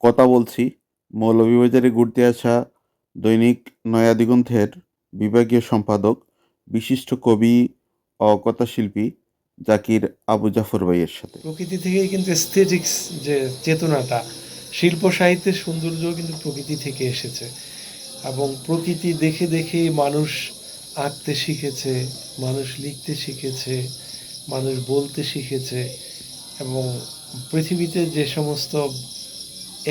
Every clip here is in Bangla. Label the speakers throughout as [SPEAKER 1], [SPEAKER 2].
[SPEAKER 1] কথা বলছি। মৌলভীবাজারে ঘুরতে আসা দৈনিক নয়া দিগন্তের বিভাগীয় সম্পাদক, বিশিষ্ট কবি ও কথাশিল্পী জাকির আবু জাফর ভাইয়ের সাথে।
[SPEAKER 2] প্রকৃতি থেকে কিন্তু এস্থেটিক্স যে চেতনাটা, শিল্প সাহিত্যের সৌন্দর্য কিন্তু প্রকৃতি থেকে এসেছে। এবং প্রকৃতি দেখে দেখে মানুষ আঁকতে শিখেছে, মানুষ লিখতে শিখেছে, মানুষ বলতে শিখেছে এবং পৃথিবীতে যে সমস্ত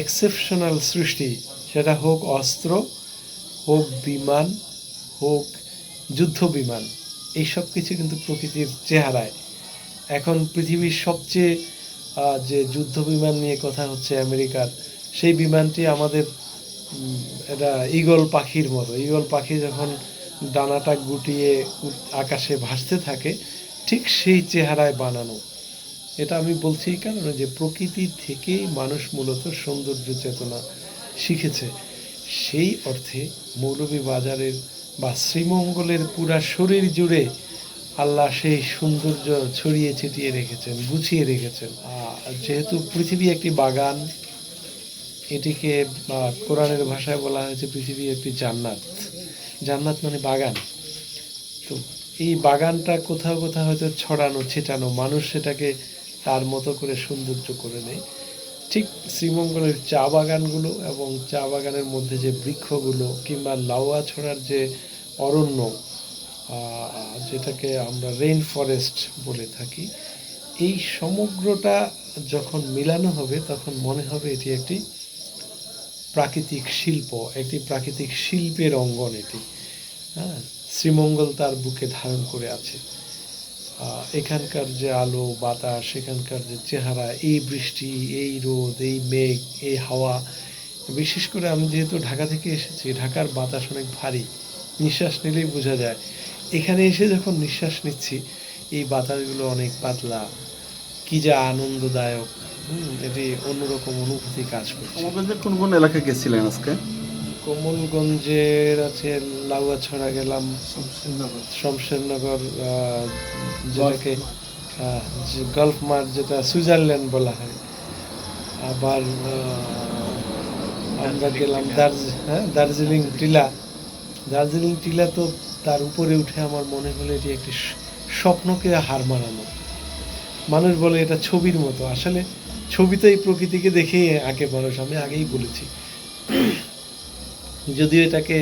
[SPEAKER 2] এক্সেপশনাল সৃষ্টি। সেটা হোক অস্ত্র, হোক বিমান, হোক যুদ্ধ বিমান, এই সব কিছু কিন্তু প্রকৃতির চেহারায়। এখন পৃথিবীর সবচেয়ে যে যুদ্ধ বিমান নিয়ে কথা হচ্ছে আমেরিকার, সেই বিমানটি আমাদের এটা ঈগল পাখির মতো। ঈগল পাখি যখন ডানাটা গুটিয়ে আকাশে ভাসতে থাকে, ঠিক সেই চেহারায় বানানো। এটা আমি বলছি এই কারণে যে প্রকৃতি থেকেই মানুষ মূলত সৌন্দর্য চেতনা শিখেছে। সেই অর্থে মৌলভীবাজারের বা শ্রীমঙ্গলের পুরা শরীর জুড়ে আল্লাহ সেই সৌন্দর্য ছড়িয়ে ছিটিয়ে রেখেছেন, গুছিয়ে রেখেছেন। যেহেতু পৃথিবী একটি বাগান, এটিকে কোরআনের ভাষায় বলা হয়েছে পৃথিবী একটি জান্নাত। জান্নাত মানে বাগান। তো এই বাগানটা কোথাও কোথাও হয়তো ছড়ানো, ছেটানো, মানুষ সেটাকে তার মতো করে সৌন্দর্য করে নেয়। ঠিক শ্রীমঙ্গলের চা বাগানগুলো এবং চা বাগানের মধ্যে যে বৃক্ষগুলো কিংবা লাউয়া ছড়ার যে অরণ্য যেটাকে আমরা রেইন ফরেস্ট বলে থাকি, এই সমগ্রটা যখন মিলানো হবে তখন মনে হবে এটি একটি প্রাকৃতিক শিল্প, একটি প্রাকৃতিক শিল্পের অঙ্গন এটি। হ্যাঁ শ্রীমঙ্গল তার বুকে ধারণ করে আছে। এখানকার যে আলো, বাতাস সেখানকার যে চেহারা, এই বৃষ্টি, এই রোদ, এই মেঘ, এই হাওয়া, বিশেষ করে আমি যেহেতু ঢাকা থেকে এসেছি, ঢাকার বাতাস অনেক ভারী। নিঃশ্বাস নিলেই বোঝা যায়। এখানে এসে যখন নিঃশ্বাস নিচ্ছি, এই বাতাসগুলো অনেক পাতলা। কি যা আনন্দদায়ক। এটি অন্যরকম অনুভূতি কাজ করছে।
[SPEAKER 1] আমাদের কোন কোন এলাকায় গেছিলেন আজকে?
[SPEAKER 2] কমলগঞ্জের আছে লাউয়াছড়া গেলাম। শমশেরনগর। যেটাকে গল্ফ মার্ট যেটা সুইজারল্যান্ড বলা হয়। আবার আমরা গেলাম হ্যাঁ দার্জিলিং টিলা। দার্জিলিং টিলা তো তার উপরে উঠে আমার মনে হলো এটি একটি স্বপ্নকে হার মানানো মানুষ বলে এটা ছবির মতো। আসলে ছবি তো এই প্রকৃতিকে দেখেই আঁকে মানুষ আমি আগেই বলেছি। যদিও এটাকে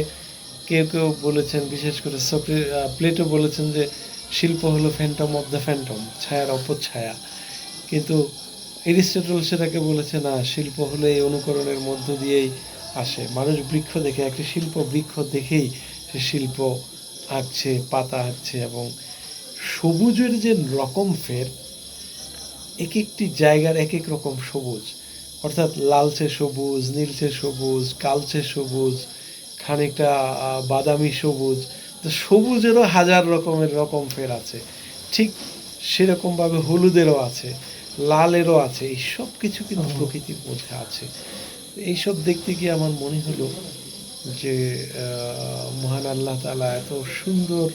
[SPEAKER 2] কেউ কেউ বলেছেন, বিশেষ করে সক্রে প্লেটো বলেছেন যে শিল্প হলো ফ্যান্টম অফ দ্য ফ্যান্টম ছায়ার অপচ্ছায়া কিন্তু এরিস্টটল সেটাকে বলেছে, না, শিল্প হলো এই অনুকরণের মধ্য দিয়েই আসে। মানুষ বৃক্ষ দেখে, একটি শিল্প বৃক্ষ দেখেই সে শিল্প আঁকছে, পাতা আঁকছে এবং সবুজের যে রকম ফের এক একটি জায়গার এক এক রকম সবুজ। অর্থাৎ লালচে সবুজ নীলচে সবুজ কালচে সবুজ খানিকটা বাদামি সবুজ তো সবুজেরও হাজার রকমের রকম ফের আছে। ঠিক সেরকমভাবে হলুদেরও আছে লালেরও আছে এই সব কিছু কিন্তু প্রকৃতির মধ্যে আছে। এইসব দেখতে গিয়ে আমার মনে হলো যে মহান আল্লাহ তালা এত সুন্দর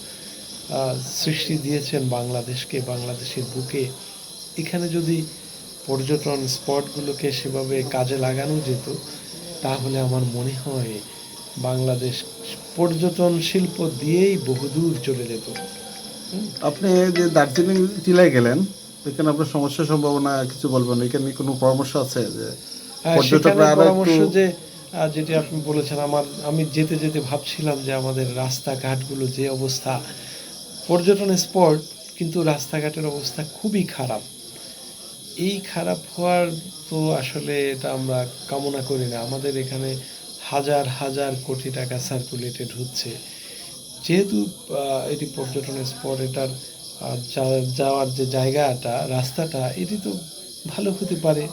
[SPEAKER 2] সৃষ্টি দিয়েছেন বাংলাদেশকে বাংলাদেশের বুকে। এখানে যদি পর্যটন স্পটগুলোকে সেভাবে কাজে লাগানো যেত তাহলে আমার মনে হয় বাংলাদেশ পর্যটন শিল্প দিয়েই বহুদূর চলে যেত।
[SPEAKER 1] আপনি যে দার্জিলিং জেলায় গেলেন এখানে আপনার সমস্যার সম্ভাবনা কিছু বলবেন? এখানে কোনো পরামর্শ আছে যে
[SPEAKER 2] হ্যাঁ,
[SPEAKER 1] পর্যটকরা
[SPEAKER 2] পরামর্শ যে যেটি আপনি বলেছেন আমার আমি যেতে যেতে ভাবছিলাম যে আমাদের রাস্তাঘাটগুলো যে অবস্থা পর্যটন স্পট কিন্তু রাস্তাঘাটের অবস্থা খুবই খারাপ। এই খারাপ হওয়ার তো আসলে এটা আমরা কামনা করি না। আমাদের এখানে হাজার হাজার কোটি টাকা সার্কুলেটেড হচ্ছে। যেহেতু এটি পর্যটনের স্পট এটার যাওয়ার যে জায়গাটা, রাস্তাটা, এটি তো ভালো হতে পারে।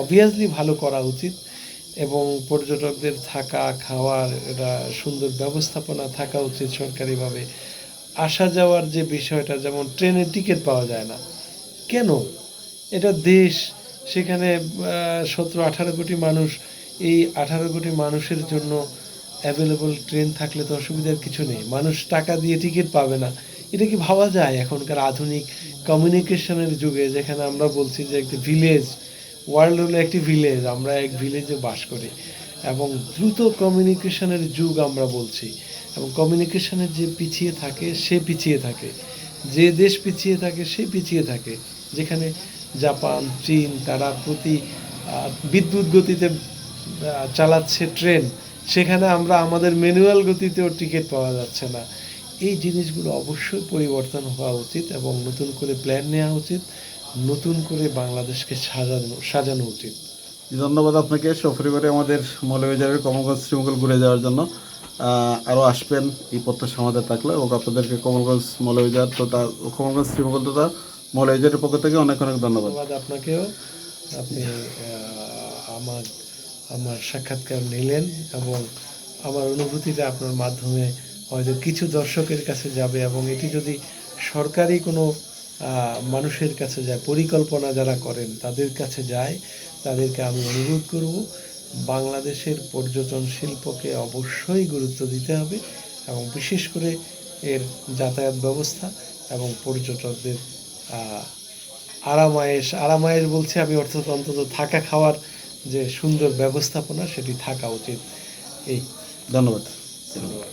[SPEAKER 2] অবভিয়াসলি ভালো করা উচিত এবং পর্যটকদের থাকা, খাওয়ার, এটা সুন্দর ব্যবস্থাপনা থাকা উচিত সরকারিভাবে। আসা যাওয়ার যে বিষয়টা, যেমন ট্রেনের টিকিট পাওয়া যায় না। কেন? এটা দেশ, সেখানে সতেরো, আঠারো কোটি মানুষ। এই আঠারো কোটি মানুষের জন্য অ্যাভেলেবল ট্রেন থাকলে তো অসুবিধার কিছু নেই। মানুষ টাকা দিয়ে টিকিট পাবে না। এটা কি ভাবা যায় এখনকার আধুনিক কমিউনিকেশনের যুগে? যেখানে আমরা বলছি যে একটি ভিলেজ ওয়ার্ল্ড হলো একটি ভিলেজ আমরা এক ভিলেজে বাস করি। এবং দ্রুত কমিউনিকেশনের যুগ আমরা বলছি। এবং কমিউনিকেশনের যে পিছিয়ে থাকে, সে পিছিয়ে থাকে। যে দেশ পিছিয়ে থাকে, সে পিছিয়ে থাকে। যেখানে জাপান, চীন তারা প্রতি বিদ্যুৎ গতিতে চালাচ্ছে ট্রেন, সেখানে আমরা আমাদের ম্যানুয়াল গতিতেও টিকিট পাওয়া যাচ্ছে না। এই জিনিসগুলো অবশ্যই পরিবর্তন হওয়া উচিত এবং নতুন করে প্ল্যান নেওয়া উচিত, নতুন করে বাংলাদেশকে সাজানো সাজানো উচিত।
[SPEAKER 1] ধন্যবাদ আপনাকে। সপরিবারে আমাদের মৌলভীবাজারের কমলগঞ্জ শ্রীমঙ্গল ঘুরে যাওয়ার জন্য আরও আসবেন এই প্রত্যাশা আমাদের থাকল এবং আপনাদেরকে কমলগঞ্জ মৌলভীবাজার তথা কমলগঞ্জ শ্রীমঙ্গল তথা মৌলভীবাজারের পক্ষ থেকে অনেক অনেক ধন্যবাদ।
[SPEAKER 2] আপনাকেও। আপনি আমার আমার সাক্ষাৎকার নিলেন এবং আমার অনুভূতিটা আপনার মাধ্যমে হয়তো কিছু দর্শকের কাছে যাবে এবং এটি যদি সরকারি কোনো মানুষের কাছে যায়, পরিকল্পনা যারা করেন, তাদের কাছে যায়, তাদেরকে আমি অনুরোধ করব, বাংলাদেশের পর্যটন শিল্পকে অবশ্যই গুরুত্ব দিতে হবে এবং বিশেষ করে এর যাতায়াত ব্যবস্থা এবং পর্যটকদের আরামায়েশ আরামায়েশ বলছি আমি অর্থাৎ অন্তত থাকা খাওয়ার যে সুন্দর ব্যবস্থাপনা সেটি থাকা উচিত। এই।
[SPEAKER 1] ধন্যবাদ।
[SPEAKER 2] ধন্যবাদ।